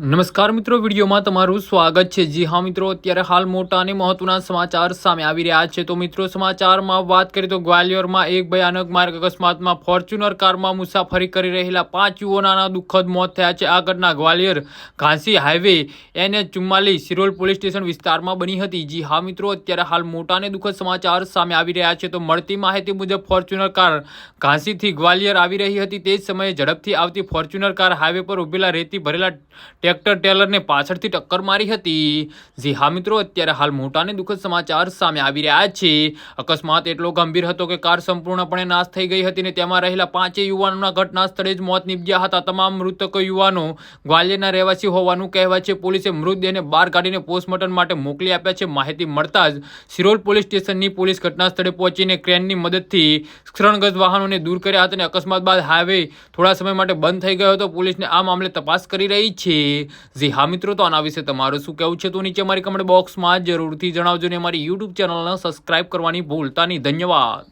નમસ્કાર મિત્રો, વિડીયોમાં તમારું સ્વાગત છે. જી હા મિત્રો, અત્યારે હાલ મોટા અને મહત્વના સમાચાર સામે આવી રહ્યા છે. તો મિત્રો, સમાચારમાં વાત કરીએ તો ગ્વાલિયરમાં એક ભયાનક માર્ગ અકસ્માતમાં ફોર્ચ્યુનર કારમાં મુસાફરી કરી રહેલા પાંચ યુવાનોના દુઃખદ મોત થયા છે. આ ઘટના ગ્વાલિયર ઘાંસી હાઈવે એનએચ ચુમ્માલીસ સિરોલ પોલીસ સ્ટેશન વિસ્તારમાં બની હતી. જી હા મિત્રો, અત્યારે હાલ મોટા અને દુઃખદ સમાચાર સામે આવી રહ્યા છે. તો મળતી માહિતી મુજબ ફોર્ચ્યુનર કાર ઘાંસીથી ગ્વાલિયર આવી રહી હતી. તે જ સમયે ઝડપથી આવતી ફોર્ચ્યુનર કાર હાઈવે પર ઉભેલા રેતી ભરેલા ટ્રેક્ટર ટેલરને પાછળથી ટક્કર મારી હતી. જી હા મિત્રો, અત્યારે હાલ મોટાને દુઃખદ સમાચાર સામે આવી રહ્યા છે. અકસ્માત એટલો ગંભીર હતો કે કાર સંપૂર્ણપણે નાશ થઈ ગઈ હતી ને તેમાં રહેલા પાંચેય યુવાનોના ઘટના સ્થળે જ મોત નીપજ્યા હતા. તમામ મૃતક યુવાનો ગ્વાલિયરના રહેવાસી હોવાનું કહેવાય છે. પોલીસે મૃતદેહને બહાર કાઢીને પોસ્ટમોર્ટમ માટે મોકલી આપ્યા છે. માહિતી મળતા જ સિરોલ પોલીસ સ્ટેશનની પોલીસ ઘટના સ્થળે પહોંચીને ક્રેનની મદદથી ક્ષરણગત વાહનોને દૂર કર્યા હતા અને અકસ્માત બાદ હાઈવે થોડા સમય માટે બંધ થઈ ગયો હતો. પોલીસને આ મામલે તપાસ કરી રહી છે. જી હા મિત્રો, તો આના વિશે તમારું શું કહેવું છે તો નીચે અમારી કમેન્ટ બોક્સમાં જરૂરથી જણાવજો ને અમારી યુટ્યુબ ચેનલને સબસ્ક્રાઇબ કરવાની ભૂલતા નહીં. ધન્યવાદ.